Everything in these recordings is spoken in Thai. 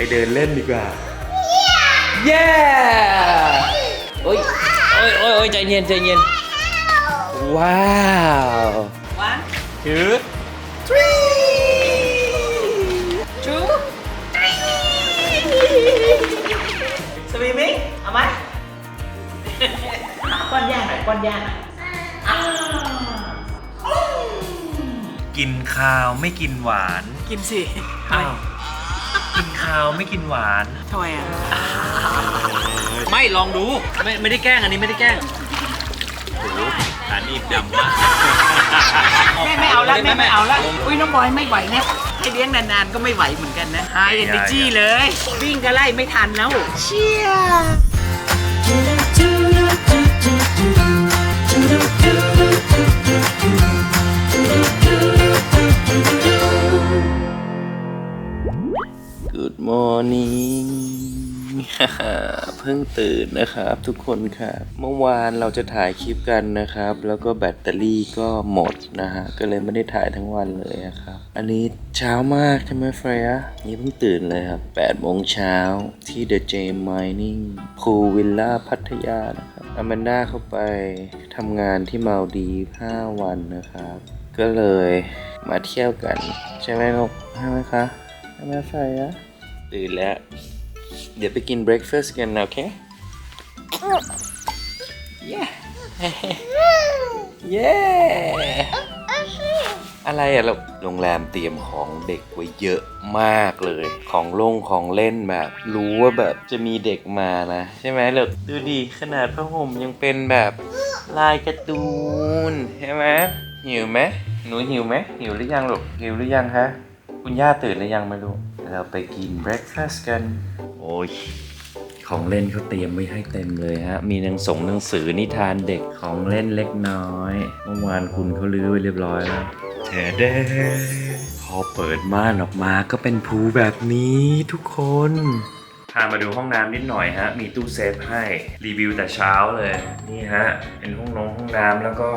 ไปเดินเล่นดีกว่า เย้โอ้ยโอ้ยโอ้ยโอ้ยใจเย็นใจเย็น ว้าว one ถือ two swimming เอาไหมป้อนย่าหน่อยป้อนย่าหน่อยอ้าวกินข้าวไม่กินหวาน กินสิ อ้าวกินข้าวไม่กินหวาน ทำไมอะ ไม่ลองดู ไม่ไม่ได้แกล้งอันนี้ไม่ได้แกล้งโอ้โหอันนี้ดำมากแม่ไม่เอาละแม่ไม่เอาละอุ้ยน้องบอยไม่ไหวนะให้เลี้ยงนานๆก็ไม่ไหวเหมือนกันนะไฮเอเนจีเลย วิ่งก็ไล่ไม่ทันแล้ว เชี่ย Good morning เพิ่งตื่นนะครับทุกคนครับเมื่อวานเราจะถ่ายคลิปกันนะครับ แล้วก็แบตเตอรี่ก็หมดนะฮะ ก็เลยไม่ได้ถ่ายทั้งวันเลยครับ อันนี้เช้ามากใช่ไหมเฟรยนี่เพิ่งตื่นเลยครับ8โมงเช้าที่ The j a m Mining Pool Villa พัทยานะครับอแมนด้าเข้าไปทำงานที่มาลดี5วันนะครับ ก็เลยมาเที่ยวกัน ใช่ไหมลูกใช่ไหมคะใช่ไหมไฟอะ ตื่นแล้ว เดี๋ยวไปกินเบรคฟาสต์กันนะโอเคเย้เย้อะไรอะเราโรงแรมเตรียมของเด็กไว้เยอะมากเลย ของลงของเล่นแบบ รู้ว่าแบบจะมีเด็กมานะ ใช่ไหมลูกดูดิขนาดผ้าห่มยังเป็นแบบลายการ์ตูนใช่ไหมหิวไหมหนูหิวไหมหิวหรือยังลูกหิวหรือยังคะคุณย่าตื่นหรือยังไม่รู้ เราไปกินเบรคฟาสต์กัน โอ้ย ของเล่นเขาเตรียมไว้ให้เต็มเลยฮะ มีหนังสงหนังสือนิทานเด็กของเล่นเล็กน้อย เมื่อวานคุณเขาลื้อไว้เรียบร้อยแล้วแทเด้พอเปิดม่านออกมาก็เป็นภูแบบนี้ทุกคนพามาดูห้องน้ำนิดหน่อยฮะ มีตู้เซฟให้รีวิวแต่เช้าเลย นี่ฮะ เป็นห้องน้องห้องน้ำแล้วก็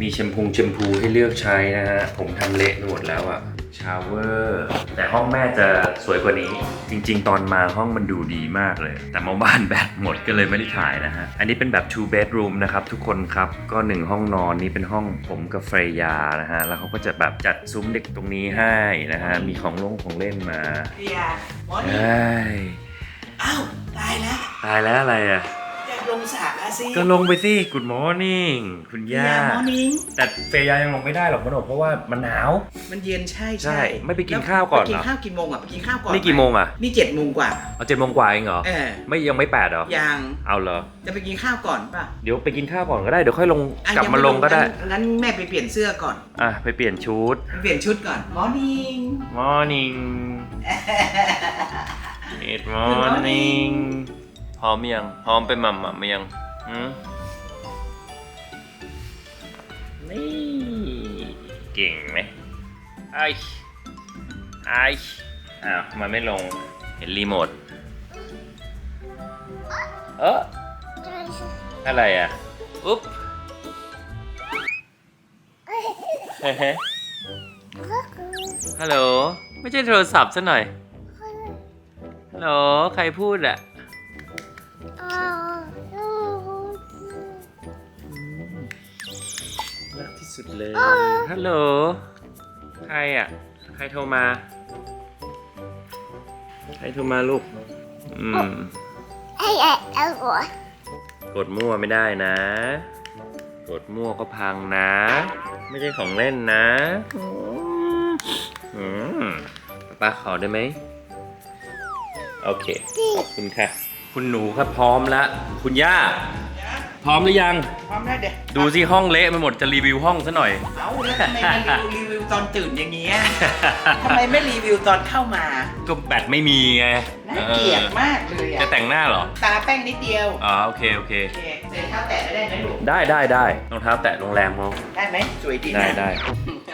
มีแชมพูแชมพูให้เลือกใช้นะฮะ ผมทำเละไปหมดแล้วอะ ชาวเวอร์แต่ห้องแม่จะสวยกว่านี้ จริง ๆ ตอนมาห้องมันดูดีมากเลย แต่เมื่อบ้านแบตหมดก็เลยไม่ได้ถ่ายนะฮะ อันนี้เป็นแบบ two bedroom นะครับ ทุกคนครับ ก็หนึ่งห้องนอนนี่เป็นห้องผมกับเฟรยานะฮะ แล้วเขาก็จะแบบจัดซุ้มเด็กตรงนี้ให้นะฮะ มีของลงของเล่นมาเรียมอใชนี่่อ้าวตายแล้ว ตายแล้วอะไรอะอยาก ลงสระอะสิก็ลงไปสิ Good morning คุณเรียย่า มอนิ่งแต่เฟยายังลงไม่ได้หรอกมโนเพราะว่ามันหนาว มันเย็นใช่ใช่ไม่ไปกินข้าวก่อนเหรอ ไปกินข้าวกี่โมงอะไปกินข้าวก่อนนี่กี่โมงอะนี่เจ็ดโมงกว่า เอาเจ็ดโมงกว่าเองเหรอ เออไม่ยังไม่แปดเหรอ ยังเอาเหรอ จะไปกินข้าวก่อนป่ะเดี๋ยวไปกินข้าวก่อนก็ได้เดี๋ยวค่อยลงอะกลับยังมาไลงก็ได้ งั้นงั้นแม่ไปเปลี่ยนเสื้อก่อนอะไปเปลี่ยนชุด ไปเปลี่ยนชุดก่อนมอนิ่ง morning good morning พร้ อมยังพร้อมไปหม่ำหม่ำยังหืมนี่เก่งไหมไอ้ไอ้อ้าวมันไม่ลงเห็นรีโมทเอออะไรอะอุ๊บเฮ้เฮ้ฮัลโหล ไม่ใช่โทรศัพท์ซะหน่อย ฮัลโหล ใครพูดอะ รักที่สุดเลย ฮัลโหล ใครอะ ใครโทรมา ใครโทรมาลูก อืมกดมั่วไม่ได้นะ กดมั่วก็พังนะ ไม่ใช่ของเล่นนะอืมป้าขอได้ไหม โอเค ขอบคุณค่ะ คุณหนูครับพร้อมแล้วคุณย่า พร้อมหรือยัง พร้อมแล้วเด็กดูสิห้องเละไปหมดจะรีวิวห้องซะหน่อย เอาแล้วทำไมมารีวิวตอนตื่นอย่างเงี้ยทำไมไม่รีวิวตอนเข้ามา ก็แบตไม่มีไงน่าเกลียดมากเลยเอออะจะแต่งหน้าเหรอตาแป้งนิดเดียวอ๋อโอเคโอเค โอเคใส่เท้าแตะได้ไหมลูกได้ได้ได้รองเท้าแตะโรงแรมเขาได้ไหมสวยดีนะ ได้ได้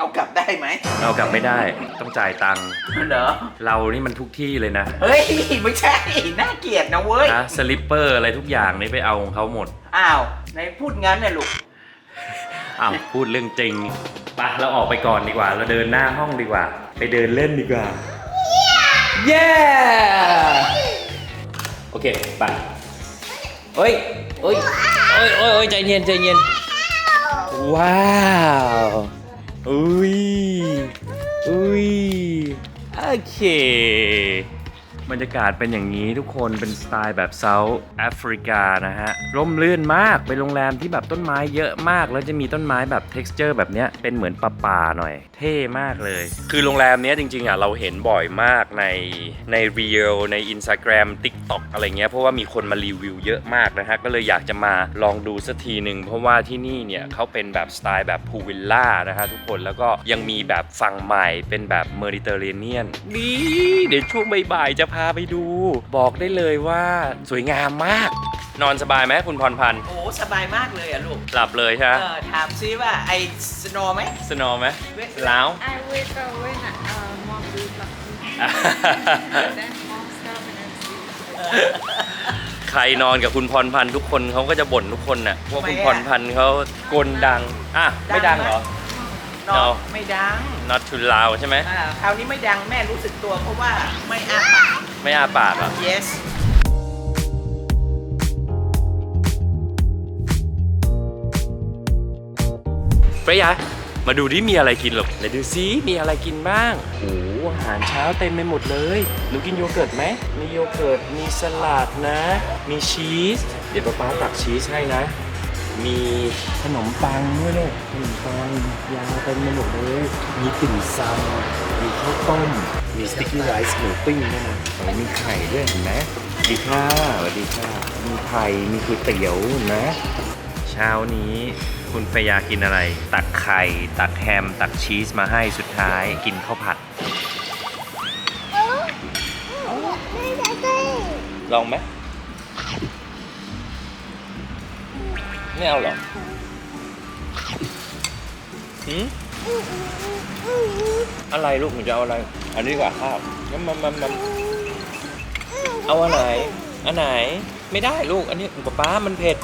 เอากลับได้ไหมเอากลับไม่ได้ต้องจ่ายตังค์เหรอ เรานี่มันทุกที่เลยนะเฮ้ย ไม่ใช่ น่าเกลียดนะเว้ย นะสลิปเปอร์อะไรทุกอย่างนี่ไปเอาของเขาหมดอ้าวไหนพูดงั้นน่ะลูก อ้าวพูดเรื่องจริงไปเราออกไปก่อนดีกว่า เราเดินหน้าห้องดีกว่า ไปเดินเล่นดีกว่า เย้เคไปเฮ้ยเฮ้ยเฮ้ยเฮ้ยเฮ้ยใจเย็นใจเย็นว้าว อุ้ยอุ้ยโอเค บรรยากาศเป็นอย่างนี้ทุกคนเป็นสไตล์แบบเซาท์แอฟริกานะฮะร่มรื่นมากเป็นโรงแรมที่แบบต้นไม้เยอะมาก แล้วจะมีต้นไม้แบบ t e x t อร์แบบเนี้ยเป็นเหมือนป่าป่าหน่อย เท่มากเลย คือโรงแรมเนี้ยจริงๆอะเราเห็นบ่อยมากในใน Reel ใน Instagram TikTok อะไรเงี้ยเพราะว่ามีคนมารีวิวเยอะมากนะฮะก็เลยอยากจะมาลองดูสักทีหนึ่งเพราะว่าที่นี่เนี่ยเขาเป็นแบบสไตล์แบบพูวิลล่านะฮะทุกคนแล้วก็ยังมีแบบฝั่งใหม่เป็นแบบเมดิเตอร์เรเนียนนี่เดี๋ยวช่วงบ่ายๆจะพาไปดู บอกได้เลยว่าสวยงามมาก นอนสบายไหมคุณพรพันธ์โอ้สบายมากเลยอะลูก หลับเลยใช่ไหมเออถามซิว่าไอสโนว์ไหม สนอไหมแล้ว I wake up when uh, mom do something. then mom stop and then sleep. ใครนอนกับคุณพรพันธ์ทุกคนเขาก็จะบ่นทุกคนน่ะว่าคุณพรพันธ์เขากลดัง อะ ไม่ดังเหรอนอนเอาไม่ดัง not too loud ใช่ไหม อ่าคราวนี้ไม่ดังแม่รู้สึกตัวเพราะว่าไม่อ้าปาก ไม่อาปากเหรอ yes เฟรยะมาดูดิมีอะไรกินหรอกไหนดูซิมีอะไรกินบ้างโอ้โหอาหารเช้าเต็มไปหมดเลยหนูกินโยเกิร์ตไหมมีโยเกิร์ตมีสลัดนะ มีชีส เดี๋ยวป๊าป๊าตักชีสให้นะ มีขนมปังด้วยลูก ขนมปังยาวเต็มไปหมดเลยมีติ่มซำมีข้าวต้ม มีสติ๊กกี้ไรซ์หมูปิ้งด้วยนะโอ้มีไข่ด้วยเห็นไหมดีค่ะสวัสดีค่ะ มีไข่มีก๋วยเตี๋ยวเห็นไหมเช้านี้คุณเฟยากินอะไร ตักไข่ ตักแฮม ตักชีสมาให้สุดท้ายกินข้าวผัด ลองไหมไม่เอาหรอ หืมอะไรลูกหนูจะเอาอะไร อันนี้ดีกว่าข้าวงั้นมันมันมันเอาอันไหน อันไหน ไม่ได้ลูก อันนี้ป๊าป๊ามันเผ็ด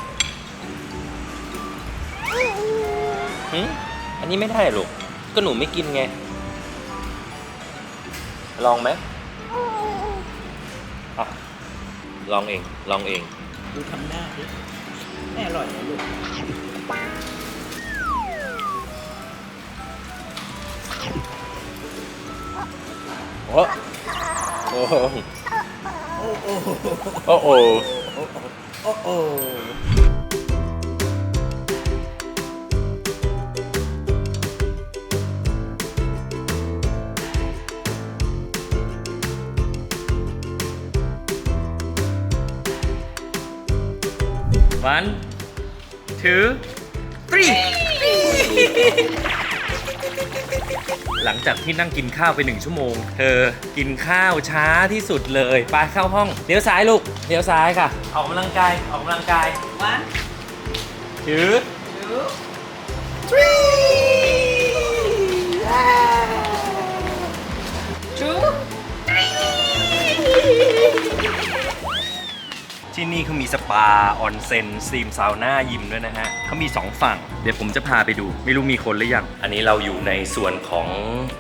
หืมอันนี้ไม่ได้ลูก ก็หนูไม่กินไง ลองไหมอะ ลองเอง ลองเอง ดูทำหน้าดิแม่อร่อยนะลูก โอ้โอ้โอ้โอ้โอ้โอ้วัน two three หลังจากที่นั่งกินข้าวไปหนึ่งชั่วโมง เธอกินข้าวช้าที่สุดเลยไปเข้าห้องเลี้ยวซ้ายลูกเลี้ยวซ้ายค่ะ ออกกำลังกายออกกำลังกายวันถือ ที่นี่เขามีสปา ออนเซ็นสตรีมซาวน่ายิมด้วยนะฮะเขามี 2 ฝั่ง เดี๋ยวผมจะพาไปดู ไม่รู้มีคนหรือยัง อันนี้เราอยู่ในส่วนของ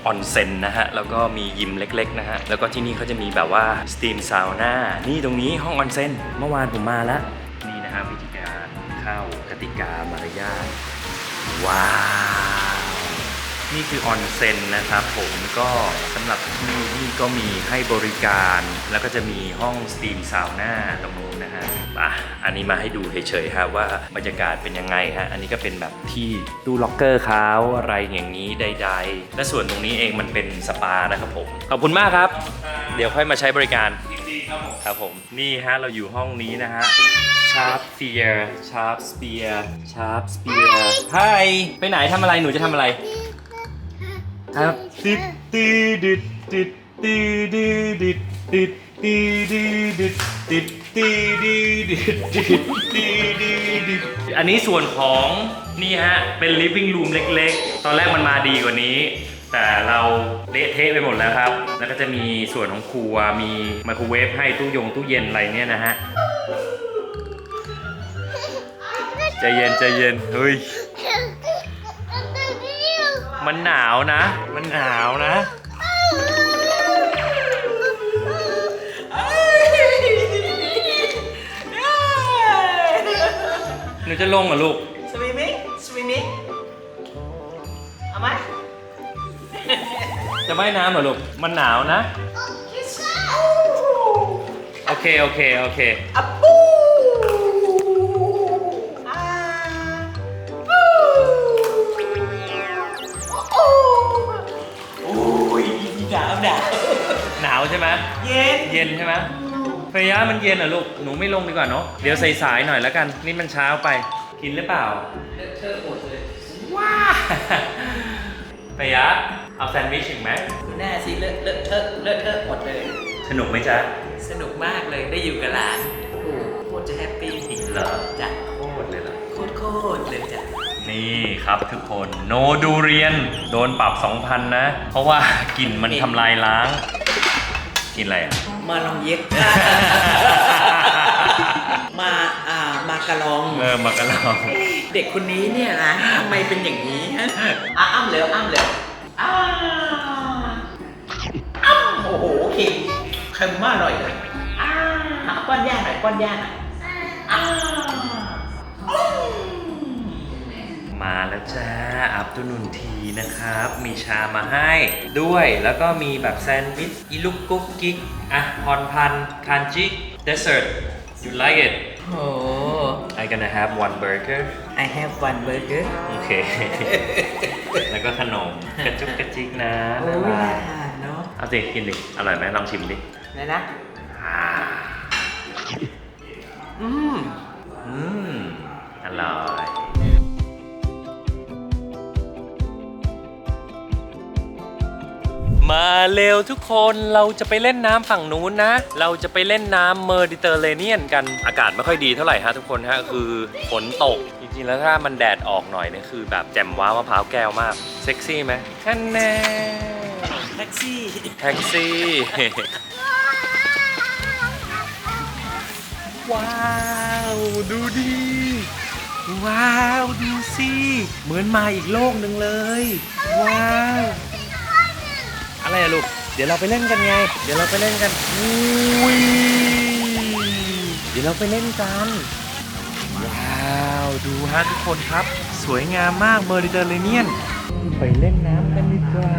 ออนเซ็นนะฮะ แล้วก็มียิมเล็กๆนะฮะ แล้วก็ที่นี่เขาจะมีแบบว่าสตีมซาวน่านี่ตรงนี้ห้องออนเซ็นเมื่อวานผมมาแล้ว นี่นะฮะวิธีการเข้ากติกามารยาทว้าว นี่คือออนเซ็นนะครับผมก็สำหรับที่นี่ก็มีให้บริการ แล้วก็จะมีห้องสตรีมซาวน่าตรงนู้นนะฮะอะอันนี้มาให้ดูเฉยๆครับว่าบรรยากาศเป็นยังไงฮะอันนี้ก็เป็นแบบที่ตู้ล็อกเกอร์เขาอะไรอย่างนี้ใด ๆ และส่วนตรงนี้เองมันเป็นสปานะครับผม ขอบคุณมากครับ เดี๋ยวค่อยมาใช้บริการครับผมนี่ฮะเราอยู่ห้องนี้นะฮะชาร์ปเฟียร์ชาร์ปสเปียร์ชาร์ปสเปียร์ไฮไปไหนทำอะไรหนูจะทำอะไร ครับติดตีดิดติดตีดิดิดติดตีดิดิดติดตีดิดิดติดตีดิดิดอันนี้ส่วนของนี่ฮะเป็นลิฟวิ่งรูมเล็กๆ ตอนแรกมันมาดีกว่านี้ แต่เราเละเทะไปหมดแล้วครับ แล้วก็จะมีส่วนของครัวมีไมโครเวฟให้ตู้ยงตู้เย็นอะไรเนี่ยนะฮะใจเย็นใจเย็นเฮ้ย มันหนาวนะ มันหนาวนะ หนูจะลงเหรอลูก swimming swimming เอาไหมจะว่ายน้ำเหรอลูก มันหนาวนะ โอเค โอเค โอเคอัพ ช่ไหมเย็น เย็นใช่ไหมเฟย่ามันเย็นเหรอลูก หนูไม่ลงดีกว่าเนาะ เดี๋ยวสายๆหน่อยแล้วกัน นี่มันเช้าไป กินหรือเปล่าเลอะเทอะหมดเลย ว้าเฟย่าเอาแซนด์วิชอีกไหมดูหน้าสิเลอะเลอะเทอะเลอะเทอะหมดเลย สนุกไหมจ๊ะ สนุกมากเลยได้อยู่กับหลานโอ้โหโคตรจะแฮปปี้เหรอจ้ะโคตรเลยเหรอโคตรโคตรเลยจ้ะนี่ครับทุกคนโนดูเรียน โดนปรับ 2,000 นะ เพราะว่ากลิ่นมันทำลายล้าง กินอะไรอะ มาลองเย็บ มาอ่ามากระลอง เออมากระลอง เด็กคนนี้เนี่ยนะทำไมเป็นอย่างนี้ฮะอะอ้ำเร็วอ้ำเร็วอ้าอ้ำโอ้โหเค็มเค็มมากเลยอ้าป้อนย่าหน่อยป้อนย่าหน่อยอ้าอื มมาแล้วจ้าอัพตุนุนทีนะครับ มีชามาให้ด้วยแล้วก็มีแบบแซนด์วิชอีลูกกุ๊กกิ๊กอะพรพันคันจิ dessert you like it โอ้ I gonna have one burger I have one burger โอเค แล้วก็ขนมกระจุกกระจิกนะโอ้ยบ๊ายบาน่ายทานเนาะเอาสิกินดิ อร่อยไหมลองชิมดินะนะอ่าอืม อืม อร่อย มาเร็วทุกคนเราจะไปเล่นน้ำฝั่งนู้นนะ เราจะไปเล่นน้ำเมอร์ดิเตอร์เรเนียนกันอากาศไม่ค่อยดีเท่าไหร่ฮะทุกคนฮะคือฝนตก จริงๆ แล้วถ้ามันแดดออกหน่อยเนี่ยคือแบบแจ่มว้าวมะพร้าวแก้วมาก เซ็กซี่ไหมแค่แน่แท็กซี่ แท็กซี่ ว้าวดูดิ ว้าว ดูสิ เหมือนมาอีกโลกหนึ่งเลย ว้าว อะไรอะลูก เดี๋ยวเราไปเล่นกันไง เดี๋ยวเราไปเล่นกันอุ้ยเดี๋ยวเราไปเล่นกันว้าวดูฮะทุกคนครับ สวยงามมากเมอริเตอร์เรเนียน ไปเล่นน้ำกันดีกว่า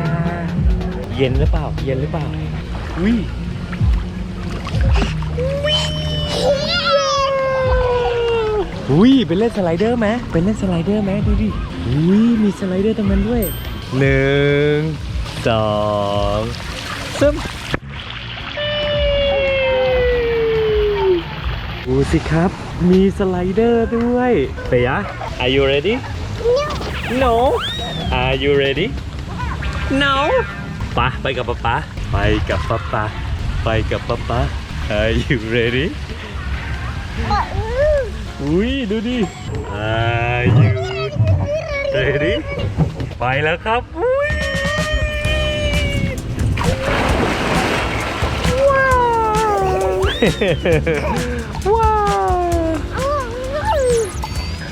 เย็นหรือเปล่า เย็นหรือเปล่าอุ้ยอุ้ยเป็นเล่นสไลเดอร์ไหมเป็นเล่นสไลเดอร์ไหมดูดิอุ้ยมีสไลเดอร์ตรงนั้นด้วยหนึ่ง สองสามดูสิครับ มีสไลเดอร์ด้วยเปีย Are you ready No Are you ready No ปะไปกับป๊าป๊าไปกับป๊าป๊าไปกับป๊าป๊า Are you ready อุ้ยดูดิ Are you ready ไปแล้วครับ ว้าว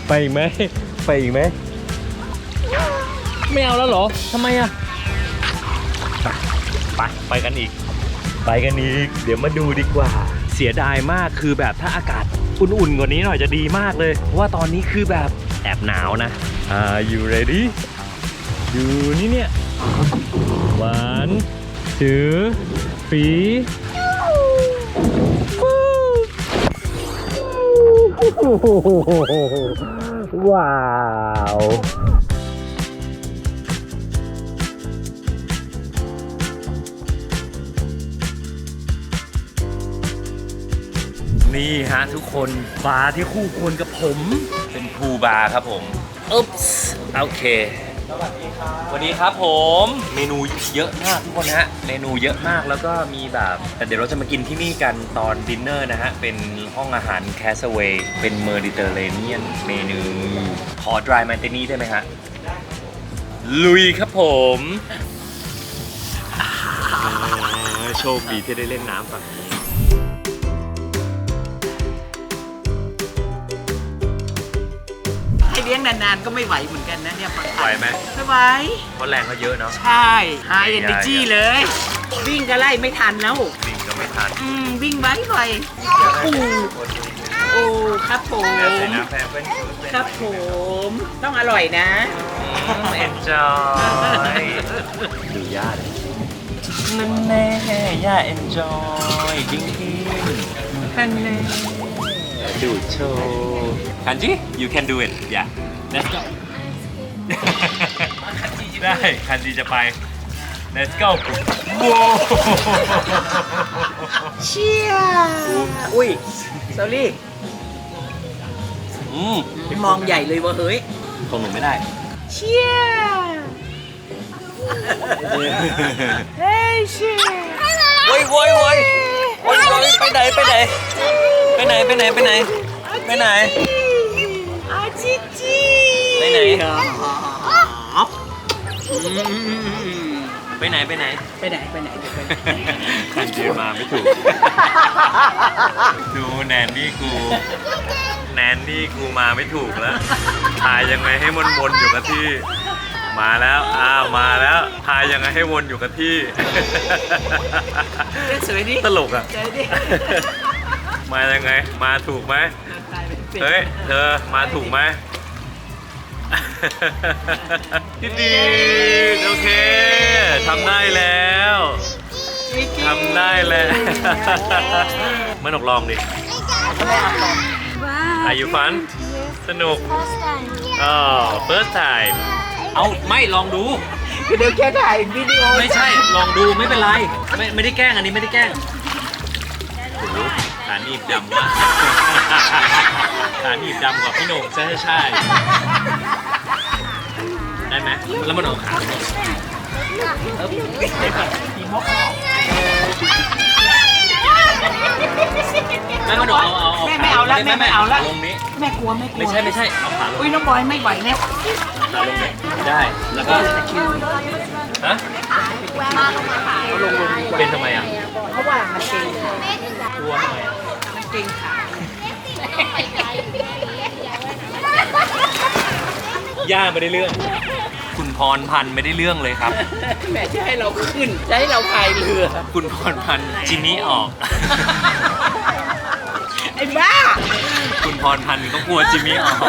ไปอีกไหมไปอีกไหมไม่เอาแล้วเหรอทำไมอะไปไปกันอีก ไปกันอีก เดี๋ยวมาดูดีกว่า เสียดายมากคือแบบถ้าอากาศอุ่นๆกว่านี้หน่อยจะดีมากเลย เพราะว่าตอนนี้คือแบบแอบหนาวนะ Are you ready ดูนี่เนี่ย one two three ว้าวนี่ฮะทุกคนบาร์ที่คู่ควรกับผม เป็นพูลบาร์ครับผมอุ๊บส์โอเค สวัสดีครับวัสดีครับผมเมนูเยอะมากทุกคนฮะเมนูเยอะมากแล้วก็มีแบบแต่เดี๋ยวเราจะมากินที่นี่กันตอนดินเนอร์นะฮะ เป็นห้องอาหารแคสเวย์เป็นเมอร์ดิเตอร์เรเนียนเมนูขอดรายมันเตนี่ได้ไหมฮะ ลุยครับผมโชคดีที่ได้เล่นน้ำฝั่งนี้ ลี้ยงนานๆก็ไม่ไหวเหมือนกันนะเนี่ยบางไหวไหมไม่ไหวเพราะแรงเขาเยอะเนาะ ใช่ไฮเอเนจีเลย วิ่งก็ไล่ไม่ทันแล้ว วิ่งก็ไม่ทันอืมวิ่งไว้ไวอู้โอ้ครับผมแล้วใส่น้ำแพงเป็นครับผม ต้องอร่อยนะเอ็นจอยดูย่าเลยนั่นแน่ย่าเอ็นจอยดิ้งดิ้งนั่นแน่ ดูดโชว์คันจิ you can do it yeah let's go ได้ คันจิจะไป let's go ว้าวเชียอุ้ยโซลี่อืมมองใหญ่เลยวะเฮ้ยของหนูไม่ได้ เชียเฮ้ยเชียโว้ยโว้ยโว้ย โว้ยโว้ยไปไหนไปไหน ไปไหนไปไหนไปไหน ไปไหน อาจิจิไปไหนอ๋ออืมไปไหนไปไหนไปไหน ไปไหนไปไหนคันจีมาไม่ถูก ดูแนนนี่กู แนนนี่กูมาไม่ถูกแล้วทายยังไงให้มนวนอยู่กับที่ มาแล้วอ้าวมาแล้วทายยังไงให้วนอยู่กับที่เล่นสวยดิตลกอะ สวยดิมายังไง มาถูกไหมเฮ้ยเธอมาถูกไหมพี่ดีโอเคทำได้แล้วทำได้แล้วไม่หนกลองดิ Wow. Are you fun สนุก First time. อ๋อ first time เอาไม่ลองดู คือเดี๋ยวแค่ถ่ายวิดีโอไม่ใช่ลองดูไม่เป็นไร ไม่ไม่ได้แกล้งอันนี้ไม่ได้แกล้งโอ้โหฐานหนีบดำมากฐานหนีบดำกว่าพี่โหน่งใช่ใช่ได้ไหมแล้วมันออกขาไม่มันออก เอาเอาเอาแม่ไม่เอาละแม่ไม่เอาละ ลงนี้ แม่กลัวแม่กลัวไม่ใช่ไม่ใช่ เอาขาลงอุ้ยน้องบอยไม่ไหวแล้วขาลงนี้ได้ แล้วก็ ฮะเป็นทำไมอะเพราะว่ามันเก่งกลัวทำไมอะมันเก่งขาย่าไม่ได้เรื่อง คุณพรพันธ์ไม่ได้เรื่องเลยครับแม่จะให้เราขึ้นจะให้เราพายเรือ คุณพรพันธ์จิมมี่ออก ไอ้บ้า คุณพรพันธ์ก็กลัวจิมมี่ออก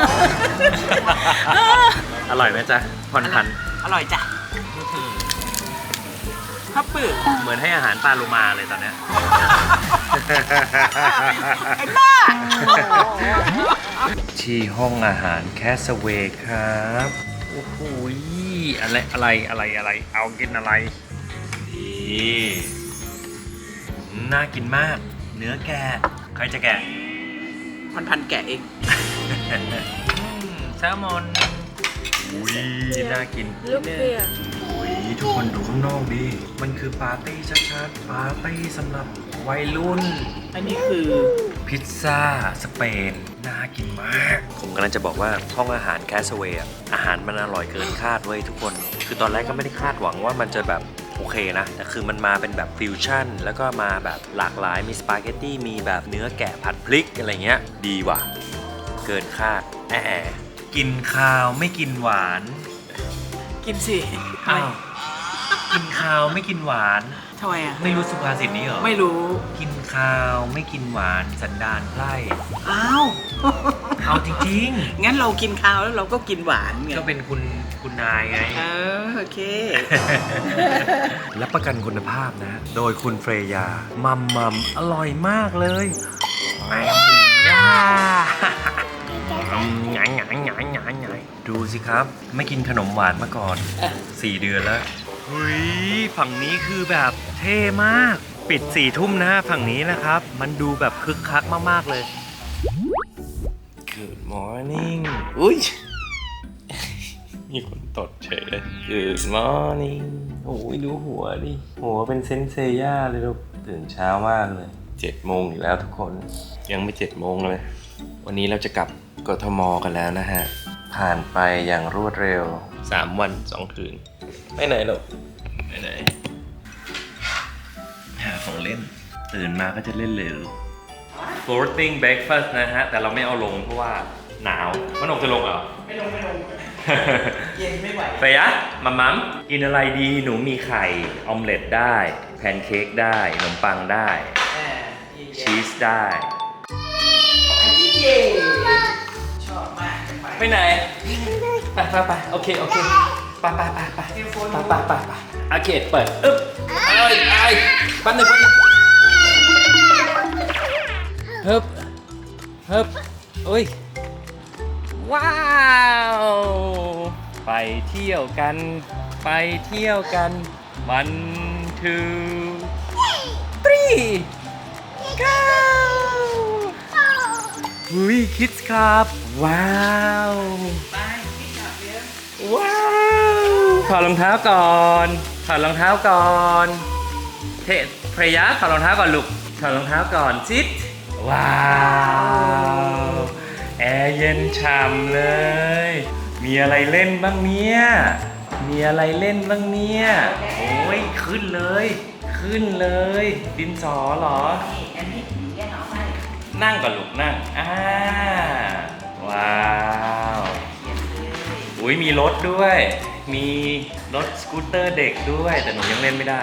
อร่อยไหมจ๊ะพรพันธ์อร่อยจ้ะข้าวปื้อเหมือนให้อาหารปลาโลมาเลยตอนเนี้ย ไอ้บ้า ที่ห้องอาหารแคสเวย์ครับ โอ้โห อะไรอะไรอะไรอะไร เอากินอะไรนี่น่ากินมาก เนื้อแกะใครจะแกะพันพันแกะเองแซลมอนอุ้ยน่ากิน Look here. อุ้ย ทุกคนดูข้างนอกดิมันคือปาร์ตี้ชัดๆ ปาร์ตี้สำหรับวัยรุ่น อันนี้คือพิซซ่าสเปน น่ากินมาก ผมกำลังจะบอกว่าห้องอาหารแคสเวย์อาหารมันอร่อยเกินคาดเว้ยทุกคน คือตอนแรกก็ไม่ได้คาดหวังว่ามันจะแบบโอเคนะแต่คือมันมาเป็นแบบฟิวชั่น แล้วก็มาแบบหลากหลาย มีสปาเกตตี้ มีแบบเนื้อแกะผัดพริกอะไรเงี้ย ดีว่ะ เกินคาด แอะกินข้าวไม่กินหวาน กินสิ อ้าว กินข้าวไม่กินหวาน ทำไมอะ ไม่รู้สุภาษิตนี้เหรอไม่รู้ กินข้าวไม่กินหวานสันดานไพร่อ้าว เอาจริงงั้นเรากินข้าวแล้วเราก็กินหวานไงๆก็เป็นคุณคุณนายไง เออโอเค รับประกันคุณภาพนะ โดยคุณเฟรยา มัมมัมอร่อยมากเลยแง่ง่าหงายหงายหงายหงายหงายดูสิครับ ไม่กินขนมหวานมาก่อนสี่เดือนแล้ว เฮ้ยฝั่งนี้คือแบบเท่มาก ปิดสี่ทุ่มนะฝั่งนี้นะครับ มันดูแบบคึกคักมาก ๆ เลย Good morning อุ้ย มีคนตดเฉยเลย Good morning โอ้ยดูหัวดิ หัวเป็นเซนเซย่าเลยลูกตื่นเช้ามากเลยเจ็ดโมงอีกแล้วทุกคน ยังไม่เจ็ดโมงเลย วันนี้เราจะกลับกทมกันแล้วนะฮะ ผ่านไปอย่างรวดเร็ว 3 วัน 2 คืน ไปไหนลูกไปไหนหาของเล่น ตื่นมาก็จะเล่นเร็ว floating breakfast นะฮะ แต่เราไม่เอาลงเพราะว่าหนาว มันออกจะลงเหรอ ไม่ลงไม่ลง เย็นไม่ไหวไปยะมัมมัมกินอะไรดีหนูมีไข่ออมเล็ตได้ แพนเค้กได้ขนมปังได้อ่าชีสได้ขี้เกียจชอบมากไปไหน ไปไปไปโอเค โอเค ไปไปไปไปไปไปไปไปโอเคเปิดอึ๊บเอ้ยไอ้แป๊บหนึงแป๊บหนึงเฮ้บเฮ้บเอ้ย ว้าว ไปเที่ยวกัน ไปเที่ยวกัน one two three go หุยคิดครับ ว้าว ไป ว้าวถอดรองเท้าก่อนถอดรองเท้าก่อนเทพระยะถอดรองเท้าก่อนลูกถอดรองเท้าก่อนซิดว้าวแอร์เย็นฉ่ำเลย มีอะไรเล่นบ้างเนี่ยมีอะไรเล่นบ้างเนี่ย โอ้ยขึ้นเลย ขึ้นเลย ดินสอเหรอ นั่งก่อนลูกนั่ง อ่า ว้าว อุ้ยมีรถด้วย มีรถสกูตเตอร์เด็กด้วย แต่หนูยังเล่นไม่ได้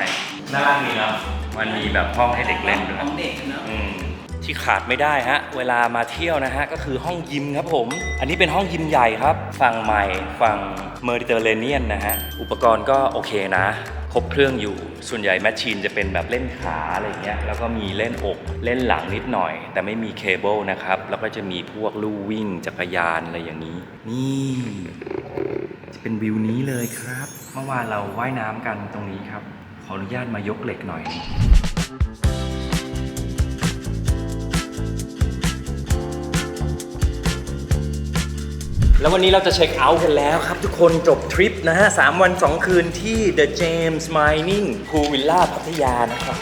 น่ารักดีเนาะมันมีแบบห้องให้เด็กเล่นด้วย ของเด็กเนาะอืม ที่ขาดไม่ได้ฮะ เวลามาเที่ยวนะฮะ ก็คือห้องยิมครับผม อันนี้เป็นห้องยิมใหญ่ครับ ฝั่งใหม่ ฝั่งเมดิเตอร์เรเนียนนะฮะ อุปกรณ์ก็โอเคนะ ครบเครื่องอยู่ ส่วนใหญ่แมชชีนจะเป็นแบบเล่นขาอะไรเงี้ย แล้วก็มีเล่นอก เล่นหลังนิดหน่อย แต่ไม่มีเคเบิลนะครับ แล้วก็จะมีพวกลู่วิ่งจักรยานอะไรอย่างนี้ นี่จะเป็นวิวนี้เลยครับ เมื่อวานเราว่ายน้ำกันตรงนี้ครับ ขออนุญาตมายกเหล็กหน่อย แล้ววันนี้เราจะเช็คเอาท์กันแล้วครับทุกคนจบทริปนะฮะ3วัน 2 คืนที่ The James Mining Pool Villa พัทยานะครับ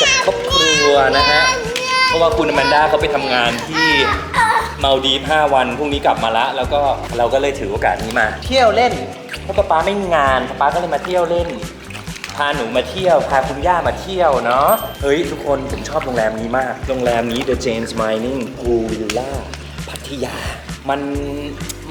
กับครอบครัวนะฮะ เพราะว่าคุณอแมนด้าเขาไปทำงานที่มาลดีฟ5วันพรุ่งนี้กลับมาละ แล้วก็เราก็เลยถือโอกาสนี้มา เที่ยวเล่นเพราะป๊าป๊าไม่มีงานป๊าป๊าก็เลยมาเที่ยวเล่นพาหนูมาเที่ยว พาคุณย่ามาเที่ยวเนาะ เฮ้ย ทุกคนผมชอบโรงแรมนี้มาก โรงแรมนี้ The James Mining Pool Villa พัทยา มัน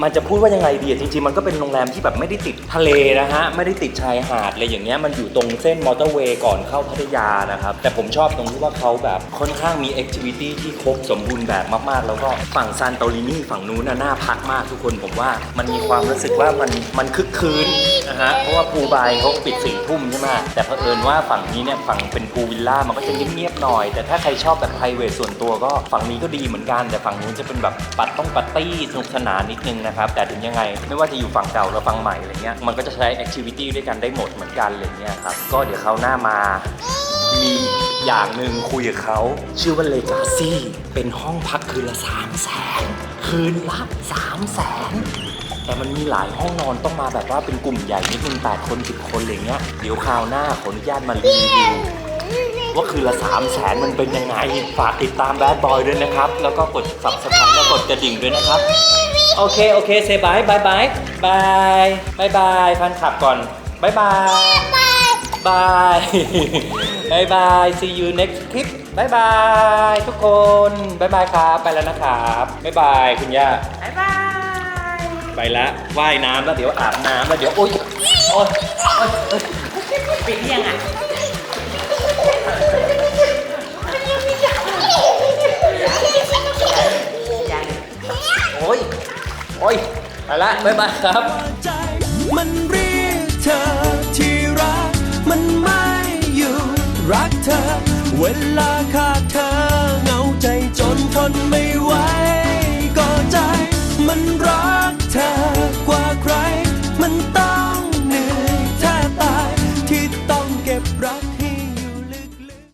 มันจะพูดว่ายังไงดีอะจริงๆ มันก็เป็นโรงแรมที่แบบไม่ได้ติดทะเลนะฮะ ไม่ได้ติดชายหาดอะไรอย่างเงี้ย มันอยู่ตรงเส้นมอเตอร์เวย์ก่อนเข้าพัทยานะครับ แต่ผมชอบตรงที่ว่าเขาแบบค่อนข้างมีแอคทิวิตี้ที่ครบสมบูรณ์แบบมากๆ แล้วก็ฝั่งซานโตรินีฝั่งนู้นน่ะน่าพักมากทุกคนผมว่ามันมีความรู้สึกว่ามันมันคึกคืนนะฮะ เพราะว่าพูบายเขาปิดสี่ทุ่มใช่ไหมแต่เผอิญว่าฝั่งนี้เนี่ยฝั่งเป็นพูลวิลล่ามันก็จะเงียบๆหน่อย แต่ถ้าใครชอบแบบไพรเวทส่วนตัวก็ฝั่งนี้ก็ดีเหมือนกัน แต่ฝั่งนู้นจะเป็นแบบปัดต้องปาร์ตี้สนุกสนานนิดนึงนะครับ แต่ถึงยังไงไม่ว่าจะอยู่ฝั่งเก่าหรือฝั่งใหม่อะไรเงี้ยมันก็จะใช้แอคทิวิตี้ด้วยกันได้หมดเหมือนกันอะไรเงี้ยครับก็เดี๋ยวเขาวหน้ามามีอย่างหนึ่งคุยกับเขาชื่อว่าเลกาซี่เป็นห้องพักคืนละ3 0 0แสนคืนละ3 0 0แสนแต่มันมีหลายห้องนอนต้องมาแบบว่าเป็นกลุ่มใหญ่นิดนึง8คน10คนอะไรเงี้ยเดี๋ยวคราวหน้าขออนุญาตมารีวิว ว่าคืนละ3 0 0แสนมันเป็นยังไง ฝากติดตามแบดบอยด้วยนะครับ แล้วก็กด subscribe แล้วกดกระดิ่งด้วยนะครับ โอเค โอเคเซบายบายบายบายบายบายแฟนคลับก่อนบายบายบายบายบาย see you next clip บายบายทุกคนบายบายครับไปแล้วนะครับบายบายคุณย่าบ๊ายบาย ไปละว่ายน้ำแล้วเดี๋ยวอาบน้ำแล้วเดี๋ยวโอ๊ยโอ๊ยโอ๊ยโอ๊ยปิดยังอะ โอ๊ยโอ๊ยไปละบ๊ายบายครับ ใจมันเรียกเธอที่รัก มันไม่อยู่รักเธอ เวลาขาดเธอเหงาใจจนทนไม่ไหวก็ใจ มันรักเธอกว่าใคร มันต้อง